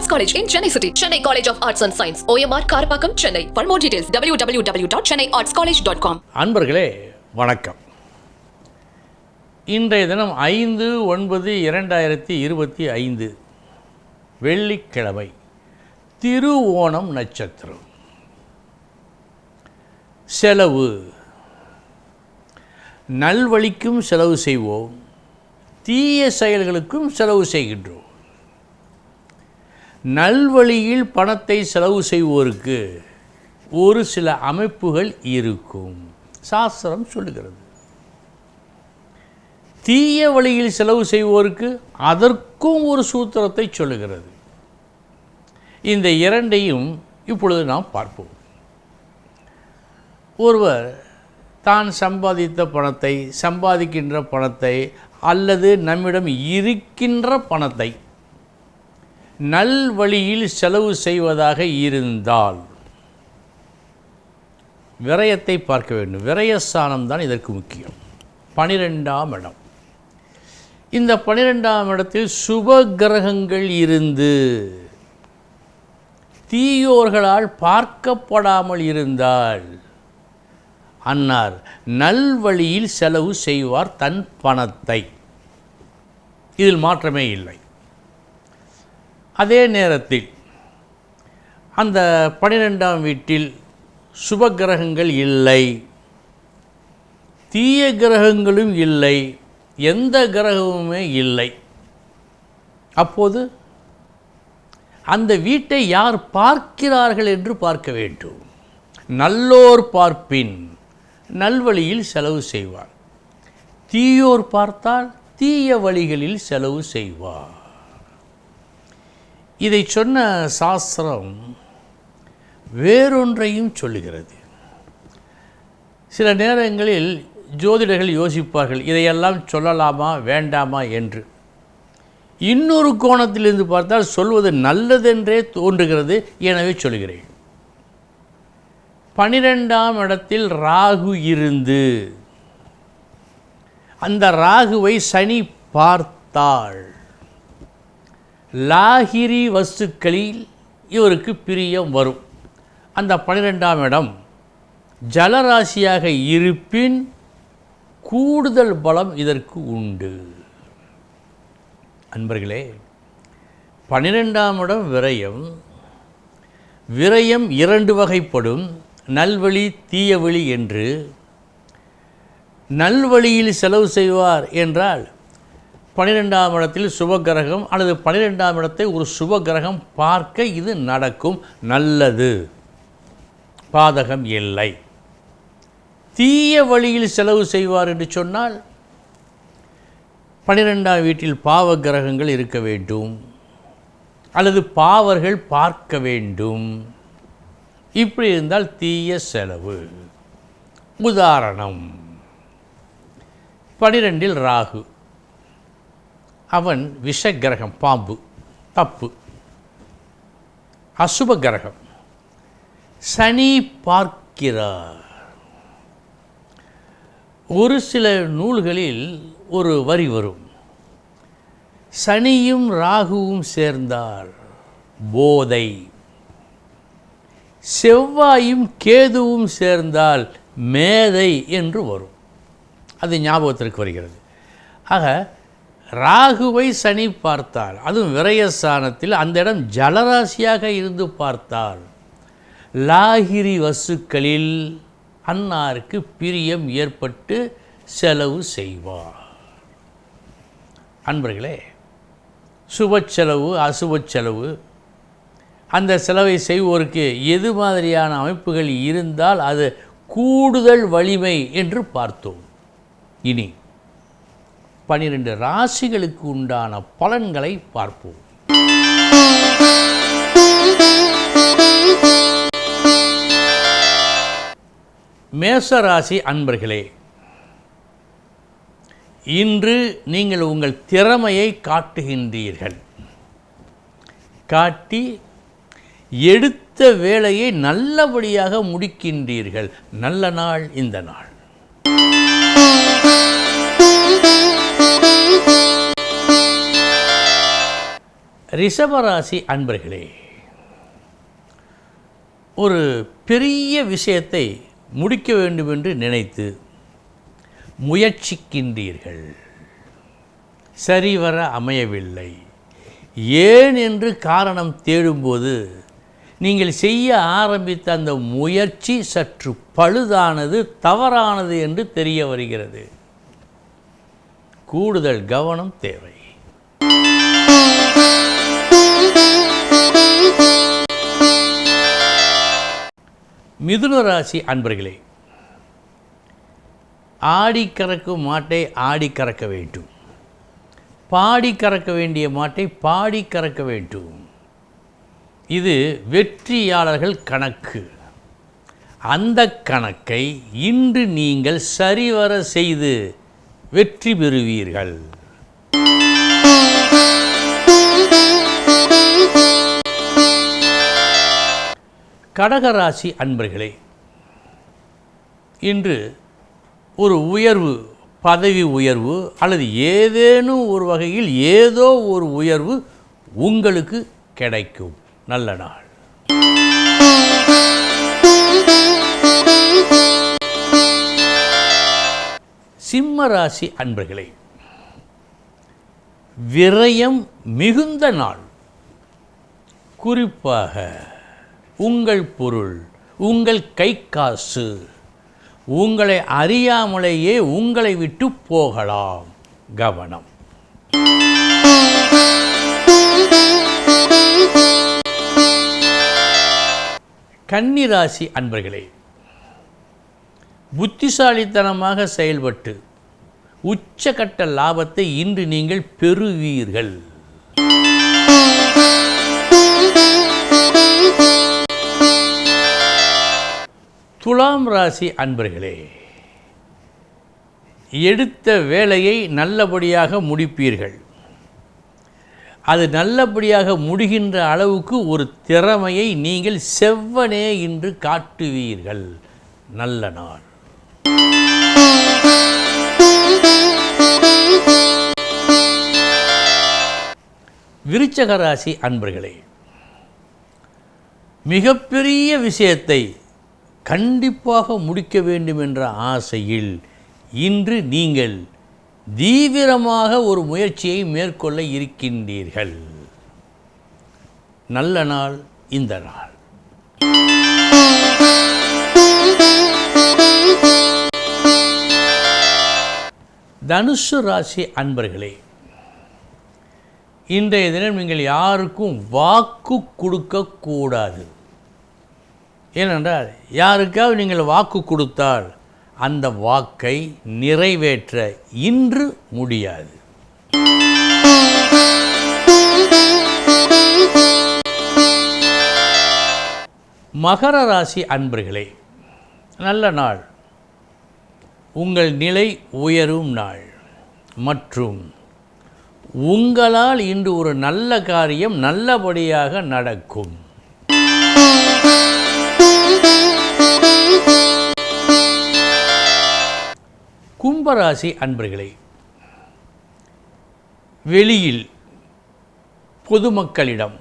Arts college in Chennai city Chennai college of arts and science OMR Karapakkam Chennai for more details W W W dot Chennai arts college dot com அன்பர்களே வணக்கம் இன்றைய தினம் ஐந்து ஒன்பது இரண்டாயிரத்தி இருபத்தி ஐந்து வெள்ளிக்கிழமை திருவோணம் நட்சத்திரம் செலவு நல்வழிக்கும் செலவு செய்வோம் தீய செயல்களுக்கும் செலவு செய்கின்றோம் நல்வழியில் பணத்தை செலவு செய்வோருக்கு ஒரு சில அமைப்புகள் இருக்கும். சாஸ்திரம் சொல்லுகிறது. தீய வழியில் செலவு செய்வோருக்கு அதற்கும் ஒரு சூத்திரத்தை சொல்லுகிறது. இந்த இரண்டையும் இப்பொழுது நாம் பார்ப்போம். ஒருவர் தான் சம்பாதித்த பணத்தை சம்பாதிக்கின்ற பணத்தை அல்லது நம்மிடம் இருக்கின்ற பணத்தை நல்வழியில் செலவு செய்வதாக இருந்தால் விரயத்தை பார்க்க வேண்டும். விரயஸ்தானம் தான் இதற்கு முக்கியம். பனிரெண்டாம் இடம். இந்த பனிரெண்டாம் இடத்தில் சுப கிரகங்கள் இருந்து தீயோர்களால் பார்க்கப்படாமல் இருந்தால் அன்னார் நல்வழியில் செலவு செய்வார் தன் பணத்தை. இதில் மாற்றமே இல்லை. அதே நேரத்தில் அந்த பனிரெண்டாம் வீட்டில் சுப கிரகங்கள் இல்லை. தீய கிரகங்களும் இல்லை. எந்த கிரகமுமே இல்லை. அப்போது அந்த வீட்டை யார் பார்க்கிறார்கள் என்று பார்க்க வேண்டும். நல்லோர் பார்ப்பின் நல்வழியில் செலவு செய்வார் தீயோர் பார்த்தால் தீய வழிகளில் செலவு செய்வார் இதை சொன்ன சாஸ்திரம் வேறொன்றையும் சொல்லுகிறது. சில நேரங்களில் ஜோதிடர்கள் யோசிப்பார்கள் இதையெல்லாம் சொல்லலாமா வேண்டாமா என்று. இன்னொரு கோணத்திலிருந்து பார்த்தால் சொல்வது நல்லதென்றே தோன்றுகிறது எனவே சொல்கிறேன். பனிரெண்டாம் இடத்தில் ராகு இருந்து அந்த ராகுவை சனி பார்த்தாள். லாகிரி வஸ்துக்களில் இவருக்கு பிரியம் வரும். அந்த பன்னிரெண்டாம் இடம் ஜலராசியாக இருப்பின் கூடுதல் பலம் இதற்கு உண்டு. அன்பர்களே பன்னிரெண்டாம் இடம் விரயம். விரயம் இரண்டு வகைப்படும். நல்வழி தீயவழி என்று. நல்வழியில் செலவு செய்வார் என்றால் பன்னிரெண்டாம் இடத்தில் சுபகிரகம் அல்லது பன்னிரெண்டாம் இடத்தை ஒரு சுபகிரகம் பார்க்க இது நடக்கும். நல்லது. பாதகம் இல்லை. தீய வழியில் செலவு செய்வார் என்று சொன்னால் பன்னிரெண்டாம் வீட்டில் பாவ கிரகங்கள் இருக்க வேண்டும். அல்லது பாவர்கள் பார்க்க வேண்டும். இப்படி இருந்தால் தீய செலவு. உதாரணம். பனிரெண்டில் ராகு. அவன் விஷ கிரகம் பாம்பு தப்பு. அசுப கிரகம் சனி பார்க்கிறார். ஒரு சில நூல்களில் ஒரு வரி வரும். சனியும் ராகுவும் சேர்ந்தால் போதை. செவ்வாயும் கேதுவும் சேர்ந்தால் மேதை என்று வரும். அது ஞாபகத்திற்கு வருகிறது. ஆக ராகுவை சனி பார்த்தால் அதுவும் விரயஸ்தானத்தில் அந்த இடம் ஜலராசியாக இருந்து பார்த்தால் லாகிரி வசுக்களில் அன்னாருக்கு பிரியம் ஏற்பட்டு செலவு செய்வார். அன்பர்களே சுப செலவு அசுப செலவு அந்த செலவை செய்வோருக்கு எது மாதிரியான அமைப்புகள் இருந்தால் அது கூடுதல் வலிமை என்று பார்த்தோம். இனி பனிரெண்டு ராசிகளுக்கு உண்டான பலன்களை பார்ப்போம். மேசராசி அன்பர்களே இன்று நீங்கள் உங்கள் திறமையை காட்டுகின்றீர்கள். காட்டி எடுத்த வேலையை நல்லபடியாக முடிக்கின்றீர்கள். நல்ல நாள் இந்த நாள். ரிஷபராசி அன்பர்களே ஒரு பெரிய விஷயத்தை முடிக்க வேண்டும் என்று நினைத்து முயற்சிக்கின்றீர்கள். சரிவர அமையவில்லை. ஏன் என்று காரணம் தேடும்போது நீங்கள் செய்ய ஆரம்பித்த அந்த முயற்சி சற்று பழுதானது தவறானது என்று தெரிய வருகிறது. கூடுதல் கவனம் தேவை. மிதுன ராசி அன்பர்களே ஆடி கறக்கும் மாட்டை ஆடி கறக்க வேண்டும். பாடி கறக்க வேண்டிய மாட்டை பாடி கறக்க வேண்டும். இது வெற்றியாளர்கள் கணக்கு. அந்த கணக்கை இன்று நீங்கள் சரிவர செய்து வெற்றி பெறுவீர்கள். கடகராசி அன்பர்களே இன்று ஒரு உயர்வு பதவி உயர்வு அல்லது ஏதேனும் ஒரு வகையில் ஏதோ ஒரு உயர்வு உங்களுக்கு கிடைக்கும். நல்ல நாள். சிம்ம ராசி அன்பர்களே விரயம் மிகுந்த நாள். குறிப்பாக உங்கள் பொருள் உங்கள் கை காசு உங்களை அறியாமலேயே உங்களை விட்டு போகலாம். கவனம். கன்னிராசி அன்பர்களே புத்திசாலித்தனமாக செயல்பட்டு உச்சகட்ட லாபத்தை இன்று நீங்கள் பெறுவீர்கள். துலாம் ராசி அன்பர்களே எடுத்த வேலையை நல்லபடியாக முடிப்பீர்கள். அது நல்லபடியாக முடிகின்ற அளவுக்கு ஒரு திறமையை நீங்கள் செவ்வனே இன்று காட்டுவீர்கள். நல்ல நாள். விருச்சகராசி அன்பர்களே மிகப்பெரிய விஷயத்தை கண்டிப்பாக முடிக்க வேண்டும் என்ற ஆசையில் இன்று நீங்கள் தீவிரமாக ஒரு முயற்சியை மேற்கொள்ள இருக்கின்றீர்கள். நல்ல நாள் இந்த நாள். தனுசு ராசி அன்பர்களே இன்றைய தினம் நீங்கள் யாருக்கும் வாக்கு கொடுக்கக்கூடாது ஏனென்றால் யாருக்காவது நீங்கள் வாக்கு கொடுத்தால் அந்த வாக்கை நிறைவேற்ற இன்று முடியாது. மகர ராசி அன்பர்களே நல்ல நாள். உங்கள் நிலை உயரும் நாள். மற்றும் உங்களால் இன்று ஒரு நல்ல காரியம் நல்லபடியாக நடக்கும். கும்பராசி அன்பர்களே வெளியில் பொதுமக்களிடம்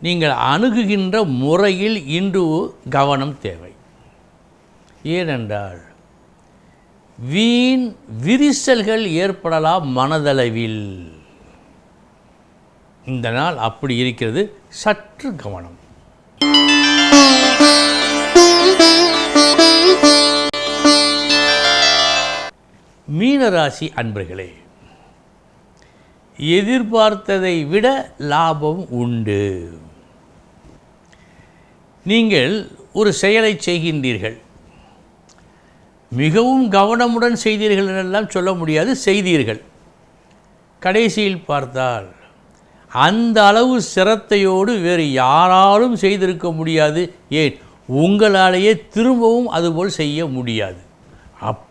நீங்கள் அணுகுகின்ற முறையில் இன்று கவனம் தேவை. ஏனென்றால் வீண் விரிசல்கள் ஏற்படலாம் மனதளவில். இந்த நாள் அப்படி இருக்கிறது சற்று கவனம். மீனராசி அன்பர்களே எதிர்பார்த்ததை விட லாபம் உண்டு. நீங்கள் ஒரு செயலை செய்கின்றீர்கள். மிகவும் கவனமுடன் செய்தீர்கள் என்றெல்லாம் சொல்ல முடியாது செய்தீர்கள். கடைசியில் பார்த்தால் அந்த அளவு சிரத்தையோடு வேறு யாராலும் செய்திருக்க முடியாது. ஏன்? உங்களாலேயே திரும்பவும் அதுபோல் செய்ய முடியாது. அப்